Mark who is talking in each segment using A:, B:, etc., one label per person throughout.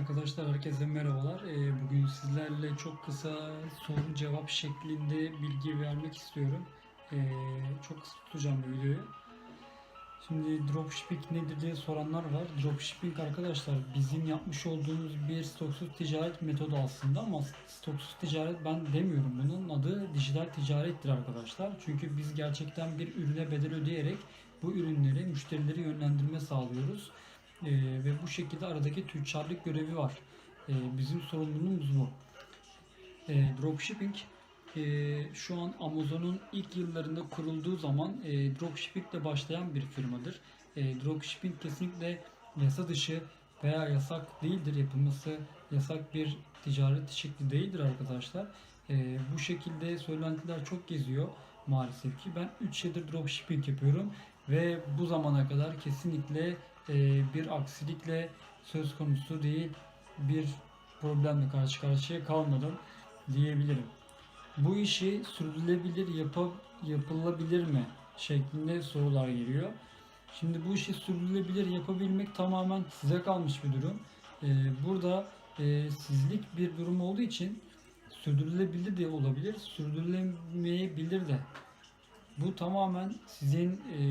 A: Arkadaşlar herkese merhabalar. Ee, Bugün sizlerle çok kısa soru cevap şeklinde bilgi vermek istiyorum. Ee, Çok kısa tutacağım bu videoyu. Şimdi dropshipping nedir diye soranlar var. Dropshipping arkadaşlar bizim yapmış olduğumuz bir stoksuz ticaret metodu aslında ama stoksuz ticaret ben demiyorum. Bunun adı dijital ticarettir arkadaşlar. Çünkü biz gerçekten bir ürüne bedel ödeyerek bu ürünleri müşterileri yönlendirme sağlıyoruz. Ee, ve bu şekilde aradaki tüccarlık görevi var. Ee, bizim sorumluluğumuz bu. Ee, dropshipping e, şu an Amazon'un ilk yıllarında kurulduğu zaman e, dropshipping ile başlayan bir firmadır. E, dropshipping kesinlikle yasa dışı veya yasak değildir. Yapılması yasak bir ticaret şekli değildir arkadaşlar. E, bu şekilde söylentiler çok geziyor maalesef ki. Ben 3 yıldır dropshipping yapıyorum ve bu zamana kadar kesinlikle e, bir aksilikle söz konusu değil bir problemle karşı karşıya kalmadım diyebilirim. Bu işi sürdürülebilir yapa, yapılabilir mi şeklinde sorular geliyor. Şimdi bu işi sürdürülebilir yapabilmek tamamen size kalmış bir durum. Ee, burada e, sizlik bir durum olduğu için sürdürülebilir de olabilir, sürdürülemeyebilir de. Bu tamamen sizin e,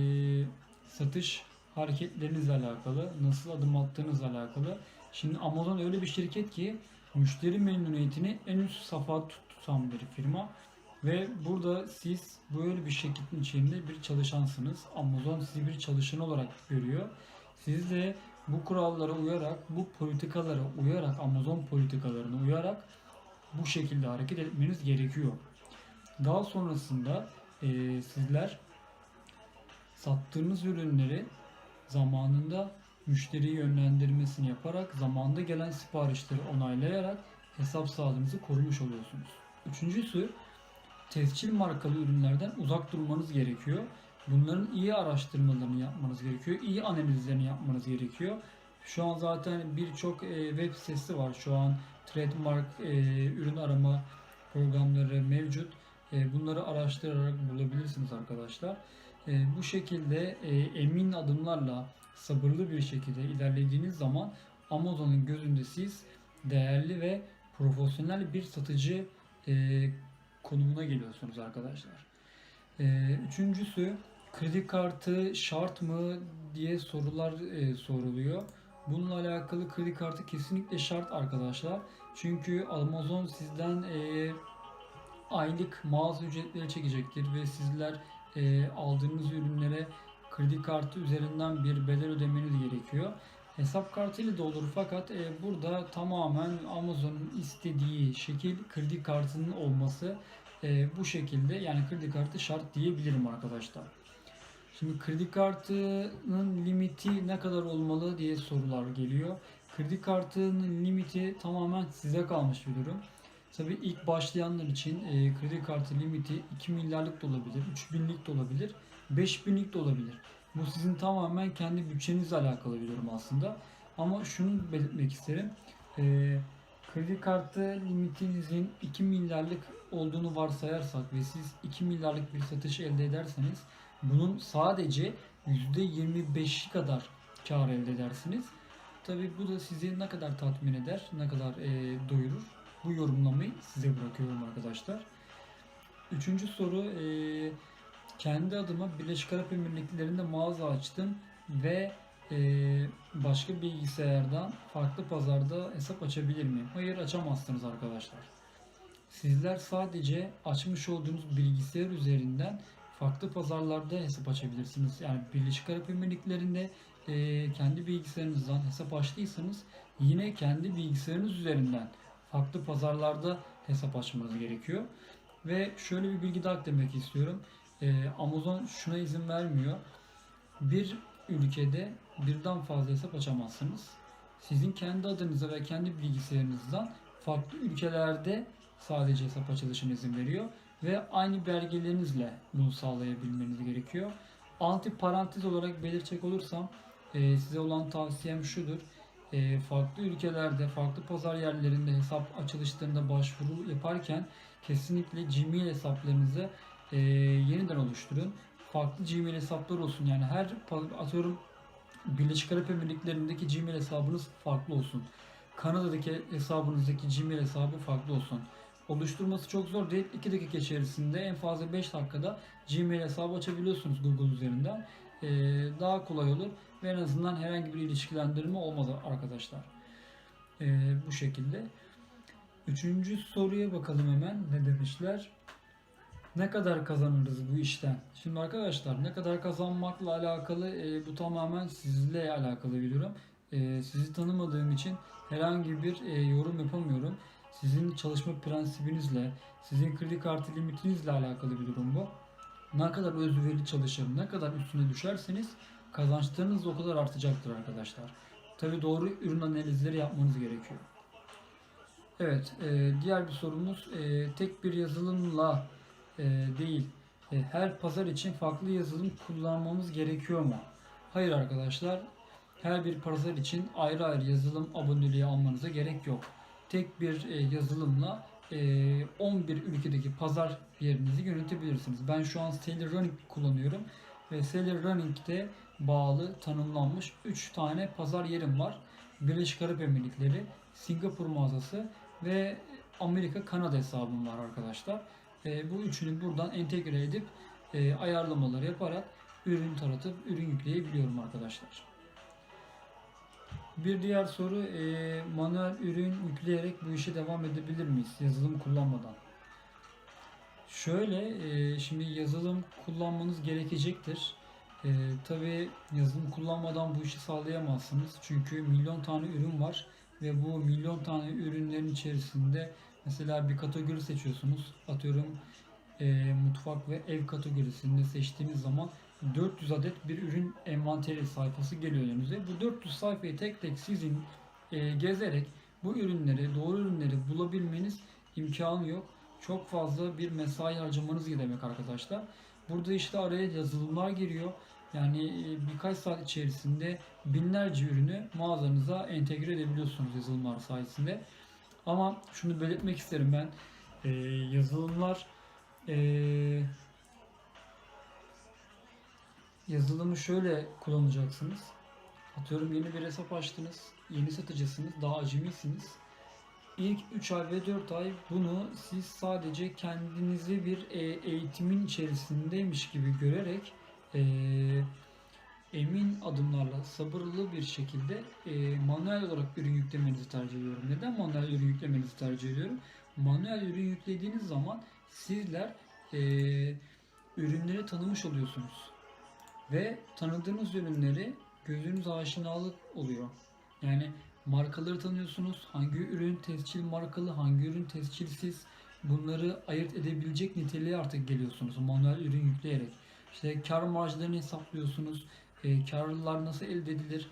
A: satış hareketlerinizle alakalı, nasıl adım attığınızla alakalı. Şimdi Amazon öyle bir şirket ki müşteri memnuniyetini en üst safhada tutan bir firma ve burada siz böyle bir şirketin içinde bir çalışansınız. Amazon sizi bir çalışan olarak görüyor. Siz de bu kurallara uyarak, bu politikalara uyarak, Amazon politikalarına uyarak bu şekilde hareket etmeniz gerekiyor. Daha sonrasında eee, sizler sattığınız ürünleri zamanında müşteri yönlendirmesini yaparak zamanında gelen siparişleri onaylayarak hesap sağlığınızı korumuş oluyorsunuz. Üçüncüsü tescil markalı ürünlerden uzak durmanız gerekiyor. Bunların iyi araştırmalarını yapmanız gerekiyor. iyi analizlerini yapmanız gerekiyor. Şu an zaten birçok e, web sitesi var. Şu an trademark e, ürün arama programları mevcut. E, bunları araştırarak bulabilirsiniz arkadaşlar. E, bu şekilde e, emin adımlarla sabırlı bir şekilde ilerlediğiniz zaman Amazon'un gözünde siz değerli ve profesyonel bir satıcı e, konumuna geliyorsunuz arkadaşlar. E, üçüncüsü kredi kartı şart mı diye sorular e, soruluyor. Bununla alakalı kredi kartı kesinlikle şart arkadaşlar. Çünkü Amazon sizden e, aylık mağaza ücretleri çekecektir ve sizler e, aldığınız ürünlere kredi kartı üzerinden bir bedel ödemeniz gerekiyor. Hesap kartıyla da olur fakat e, burada tamamen Amazon'un istediği şekil kredi kartının olması e, bu şekilde yani kredi kartı şart diyebilirim arkadaşlar. Şimdi kredi kartının limiti ne kadar olmalı diye sorular geliyor. Kredi kartının limiti tamamen size kalmış bir durum. Tabii ilk başlayanlar için e, kredi kartı limiti 2 milyarlık da olabilir, 3 binlik de olabilir, 5 binlik de olabilir. Bu sizin tamamen kendi bütçenizle alakalı bir durum aslında. Ama şunu belirtmek isterim. E, kredi kartı limitinizin 2 milyarlık olduğunu varsayarsak ve siz 2 milyarlık bir satış elde ederseniz bunun sadece %25'i kadar kar elde edersiniz. Tabii bu da sizi ne kadar tatmin eder, ne kadar e, doyurur. Bu yorumlamayı size bırakıyorum arkadaşlar. Üçüncü soru e, kendi adıma Birleşik Arap Emirlikleri'nde mağaza açtım ve e, başka bilgisayardan farklı pazarda hesap açabilir miyim? Hayır açamazsınız arkadaşlar. Sizler sadece açmış olduğunuz bilgisayar üzerinden farklı pazarlarda hesap açabilirsiniz. Yani Birleşik Arap Emirlikleri'nde e, kendi bilgisayarınızdan hesap açtıysanız yine kendi bilgisayarınız üzerinden farklı pazarlarda hesap açmanız gerekiyor. Ve şöyle bir bilgi daha eklemek istiyorum. Ee, Amazon şuna izin vermiyor. Bir ülkede birden fazla hesap açamazsınız. Sizin kendi adınıza ve kendi bilgisayarınızdan farklı ülkelerde sadece hesap açılışına izin veriyor ve aynı belgelerinizle bunu sağlayabilmeniz gerekiyor. Anti parantez olarak belirtecek olursam e, size olan tavsiyem şudur farklı ülkelerde, farklı pazar yerlerinde hesap açılışlarında başvuru yaparken kesinlikle Gmail hesaplarınızı e, yeniden oluşturun. Farklı Gmail hesaplar olsun. Yani her atıyorum Birleşik Arap Emirlikleri'ndeki Gmail hesabınız farklı olsun. Kanada'daki hesabınızdaki Gmail hesabı farklı olsun. Oluşturması çok zor değil. 2 dakika içerisinde en fazla 5 dakikada Gmail hesabı açabiliyorsunuz Google üzerinden. Ee, daha kolay olur ve en azından herhangi bir ilişkilendirme olmadı arkadaşlar. Ee, bu şekilde. Üçüncü soruya bakalım hemen. Ne demişler? Ne kadar kazanırız bu işten? Şimdi arkadaşlar ne kadar kazanmakla alakalı e, bu tamamen sizle alakalı bir durum. E, sizi tanımadığım için herhangi bir e, yorum yapamıyorum. Sizin çalışma prensibinizle, sizin kredi kartı limitinizle alakalı bir durum bu. Ne kadar özverili çalışır, ne kadar üstüne düşerseniz kazançlarınız o kadar artacaktır arkadaşlar. Tabi doğru ürün analizleri yapmanız gerekiyor. Evet, e, diğer bir sorumuz e, tek bir yazılımla e, değil, e, her pazar için farklı yazılım kullanmamız gerekiyor mu? Hayır arkadaşlar, her bir pazar için ayrı ayrı yazılım aboneliği almanıza gerek yok. Tek bir e, yazılımla 11 ülkedeki pazar yerinizi yönetebilirsiniz. Ben şu an Sailor Running kullanıyorum ve Sailor Running'de bağlı tanımlanmış 3 tane pazar yerim var. Birleşik Arap Emirlikleri, Singapur mağazası ve Amerika Kanada hesabım var arkadaşlar. E, bu üçünü buradan entegre edip e, ayarlamaları yaparak ürün taratıp ürün yükleyebiliyorum arkadaşlar. Bir diğer soru e, manuel ürün yükleyerek bu işe devam edebilir miyiz yazılım kullanmadan? Şöyle e, şimdi yazılım kullanmanız gerekecektir. E, Tabi yazılım kullanmadan bu işi sağlayamazsınız. Çünkü milyon tane ürün var ve bu milyon tane ürünlerin içerisinde mesela bir kategori seçiyorsunuz. Atıyorum e, mutfak ve ev kategorisinde seçtiğiniz zaman 400 adet bir ürün envanteri sayfası geliyor önünüze. Bu 400 sayfayı tek tek sizin e, gezerek bu ürünleri, doğru ürünleri bulabilmeniz imkanı yok. Çok fazla bir mesai harcamanız demek arkadaşlar. Burada işte araya yazılımlar giriyor. Yani e, birkaç saat içerisinde binlerce ürünü mağazanıza entegre edebiliyorsunuz yazılımlar sayesinde. Ama şunu belirtmek isterim ben. E, yazılımlar e, yazılımı şöyle kullanacaksınız. Atıyorum yeni bir hesap açtınız. Yeni satıcısınız. Daha acemisiniz. İlk 3 ay ve 4 ay bunu siz sadece kendinizi bir e, eğitimin içerisindeymiş gibi görerek e, emin adımlarla sabırlı bir şekilde e, manuel olarak ürün yüklemenizi tercih ediyorum. Neden manuel ürün yüklemenizi tercih ediyorum? Manuel ürün yüklediğiniz zaman sizler e, ürünleri tanımış oluyorsunuz. Ve tanıdığınız ürünleri gözünüz aşinalık oluyor. Yani markaları tanıyorsunuz. Hangi ürün tescil markalı, hangi ürün tescilsiz bunları ayırt edebilecek niteliğe artık geliyorsunuz manuel ürün yükleyerek. İşte kar marjlarını hesaplıyorsunuz. E, karlar nasıl elde edilir?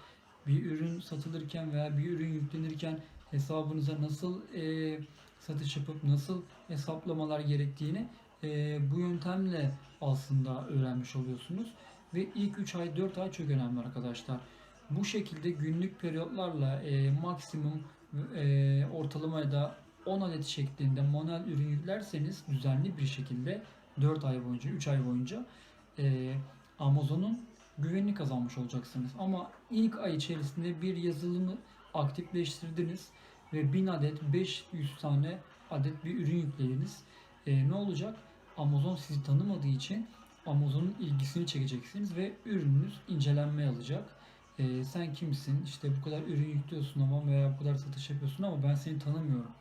A: Bir ürün satılırken veya bir ürün yüklenirken hesabınıza nasıl e, satış yapıp nasıl hesaplamalar gerektiğini e, bu yöntemle aslında öğrenmiş oluyorsunuz. Ve ilk 3 ay 4 ay çok önemli arkadaşlar. Bu şekilde günlük periyotlarla e, maksimum e, ortalamaya da 10 adet şeklinde manuel ürün yüklerseniz düzenli bir şekilde 4 ay boyunca 3 ay boyunca e, Amazon'un güvenini kazanmış olacaksınız. Ama ilk ay içerisinde bir yazılımı aktifleştirdiniz ve 1000 adet 500 tane adet bir ürün yüklediniz. E, ne olacak? Amazon sizi tanımadığı için Amazon'un ilgisini çekeceksiniz ve ürününüz incelenmeye alacak. Ee, sen kimsin? İşte bu kadar ürün yüklüyorsun ama veya bu kadar satış yapıyorsun ama ben seni tanımıyorum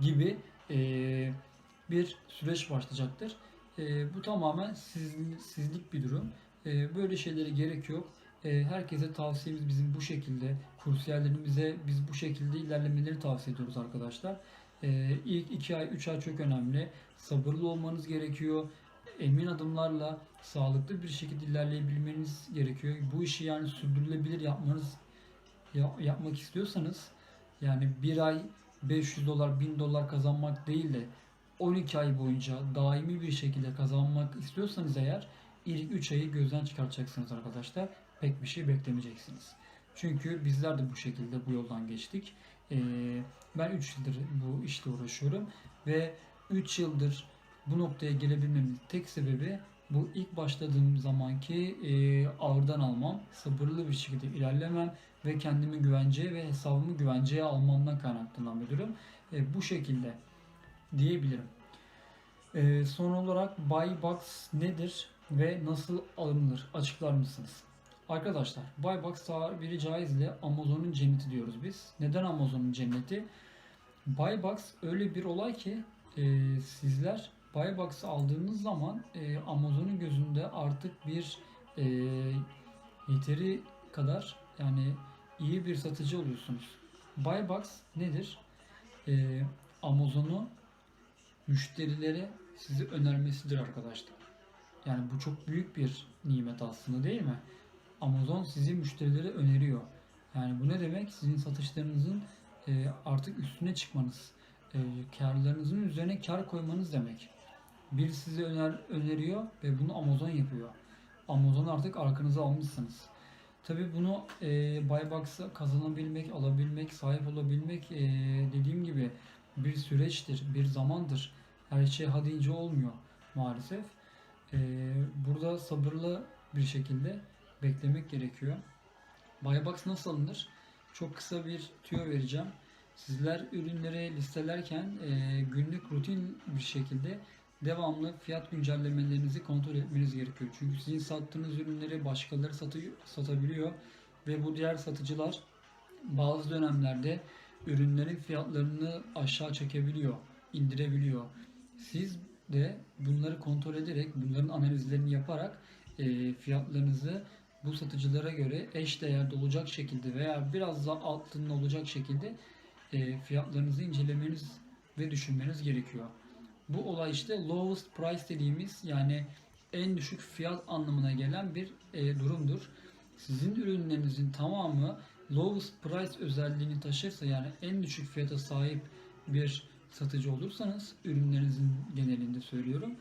A: gibi e, bir süreç başlayacaktır. E, bu tamamen siz, sizlik bir durum. E, böyle şeylere gerek yok. E, herkese tavsiyemiz bizim bu şekilde. Kursiyerlerimize biz bu şekilde ilerlemeleri tavsiye ediyoruz arkadaşlar. E, ilk 2 ay 3 ay çok önemli. Sabırlı olmanız gerekiyor emin adımlarla sağlıklı bir şekilde ilerleyebilmeniz gerekiyor. Bu işi yani sürdürülebilir yapmanız yapmak istiyorsanız yani bir ay 500 dolar 1000 dolar kazanmak değil de 12 ay boyunca daimi bir şekilde kazanmak istiyorsanız eğer ilk 3 ayı gözden çıkartacaksınız arkadaşlar. Pek bir şey beklemeyeceksiniz. Çünkü bizler de bu şekilde bu yoldan geçtik. Ee, ben 3 yıldır bu işte uğraşıyorum ve 3 yıldır bu noktaya gelebilmemin tek sebebi bu ilk başladığım zamanki e, ağırdan almam, sabırlı bir şekilde ilerlemem ve kendimi güvenceye ve hesabımı güvenceye almamdan kaynaklanan bir durum. E, bu şekilde diyebilirim. E, son olarak Buy Box nedir ve nasıl alınır? Açıklar mısınız? Arkadaşlar Buy Box tabiri caizle Amazon'un cenneti diyoruz biz. Neden Amazon'un cenneti? Buy Box öyle bir olay ki e, sizler Buy Box'ı aldığınız zaman e, Amazon'un gözünde artık bir e, yeteri kadar yani iyi bir satıcı oluyorsunuz. Buy Box nedir? E, Amazon'u müşterilere sizi önermesidir arkadaşlar. Yani bu çok büyük bir nimet aslında değil mi? Amazon sizi müşterilere öneriyor. Yani bu ne demek? Sizin satışlarınızın e, artık üstüne çıkmanız, e, karlarınızın üzerine kar koymanız demek. Bir size öner, öneriyor ve bunu Amazon yapıyor. Amazon artık arkanıza almışsınız. Tabii bunu e, Buybox'a kazanabilmek, alabilmek, sahip olabilmek e, dediğim gibi bir süreçtir, bir zamandır. Her şey ha olmuyor maalesef. E, burada sabırlı bir şekilde beklemek gerekiyor. Buybox nasıl alınır? Çok kısa bir tüyo vereceğim. Sizler ürünleri listelerken e, günlük rutin bir şekilde devamlı fiyat güncellemelerinizi kontrol etmeniz gerekiyor. Çünkü sizin sattığınız ürünleri başkaları satıyor, satabiliyor ve bu diğer satıcılar bazı dönemlerde ürünlerin fiyatlarını aşağı çekebiliyor, indirebiliyor. Siz de bunları kontrol ederek, bunların analizlerini yaparak e, fiyatlarınızı bu satıcılara göre eş değerde olacak şekilde veya biraz daha altında olacak şekilde e, fiyatlarınızı incelemeniz ve düşünmeniz gerekiyor. Bu olay işte lowest price dediğimiz yani en düşük fiyat anlamına gelen bir e, durumdur. Sizin ürünlerinizin tamamı lowest price özelliğini taşırsa yani en düşük fiyata sahip bir satıcı olursanız ürünlerinizin genelinde söylüyorum.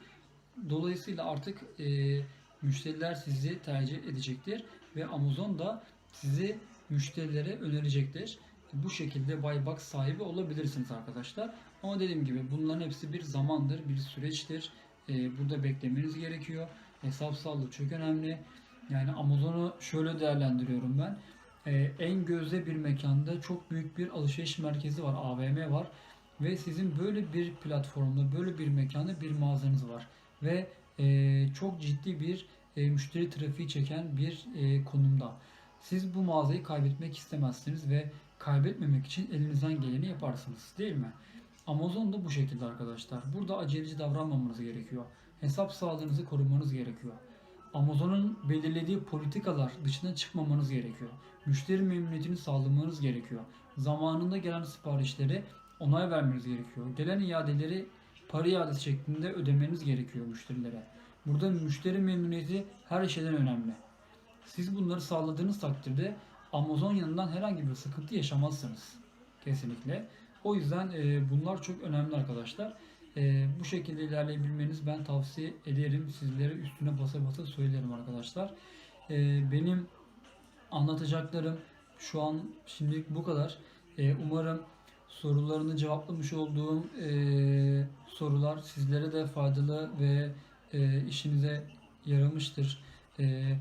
A: Dolayısıyla artık e, müşteriler sizi tercih edecektir ve Amazon da sizi müşterilere önerecektir. Bu şekilde Buybox sahibi olabilirsiniz arkadaşlar. Ama dediğim gibi bunların hepsi bir zamandır, bir süreçtir. Ee, burada beklemeniz gerekiyor. Hesap sağlığı çok önemli. Yani Amazon'u şöyle değerlendiriyorum ben. Ee, en gözde bir mekanda çok büyük bir alışveriş merkezi var, AVM var. Ve sizin böyle bir platformda, böyle bir mekanda bir mağazanız var. Ve e, çok ciddi bir e, müşteri trafiği çeken bir e, konumda. Siz bu mağazayı kaybetmek istemezsiniz ve kaybetmemek için elinizden geleni yaparsınız değil mi? Amazon da bu şekilde arkadaşlar. Burada aceleci davranmamanız gerekiyor. Hesap sağlığınızı korumanız gerekiyor. Amazon'un belirlediği politikalar dışına çıkmamanız gerekiyor. Müşteri memnuniyetini sağlamanız gerekiyor. Zamanında gelen siparişleri onay vermeniz gerekiyor. Gelen iadeleri para iadesi şeklinde ödemeniz gerekiyor müşterilere. Burada müşteri memnuniyeti her şeyden önemli. Siz bunları sağladığınız takdirde Amazon yanından herhangi bir sıkıntı yaşamazsınız. Kesinlikle. O yüzden e, bunlar çok önemli arkadaşlar. E, bu şekilde ilerleyebilmeniz ben tavsiye ederim. Sizlere üstüne basa basa söylerim arkadaşlar. E, benim anlatacaklarım şu an şimdilik bu kadar. E, umarım sorularını cevaplamış olduğum e, sorular sizlere de faydalı ve e, işinize yaramıştır. E,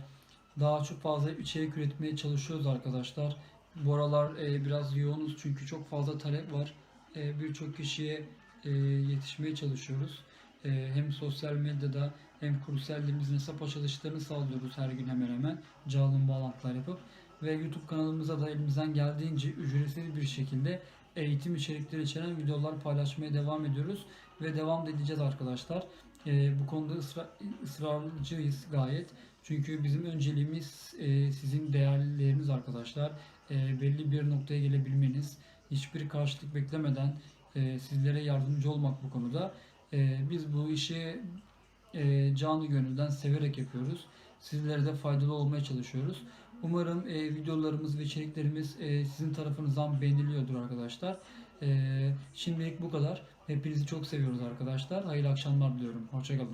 A: daha çok fazla içerik üretmeye çalışıyoruz arkadaşlar. Bu aralar e, biraz yoğunuz çünkü çok fazla talep var. E, Birçok kişiye e, yetişmeye çalışıyoruz. E, hem sosyal medyada hem kursellerimizin hesap açılışlarını sağlıyoruz her gün hemen hemen canlı bağlantılar yapıp ve YouTube kanalımıza da elimizden geldiğince ücretsiz bir şekilde eğitim içerikleri içeren videolar paylaşmaya devam ediyoruz ve devam edeceğiz arkadaşlar. E, bu konuda ısra, ısrarcıyız gayet. Çünkü bizim önceliğimiz e, sizin değerleriniz arkadaşlar. E, belli bir noktaya gelebilmeniz, hiçbir karşılık beklemeden e, sizlere yardımcı olmak bu konuda. E, biz bu işi e, canı gönülden severek yapıyoruz. Sizlere de faydalı olmaya çalışıyoruz. Umarım e, videolarımız ve içeriklerimiz e, sizin tarafınızdan beğeniliyordur arkadaşlar. E, şimdilik bu kadar. Hepinizi çok seviyoruz arkadaşlar. Hayırlı akşamlar diliyorum. Hoşçakalın.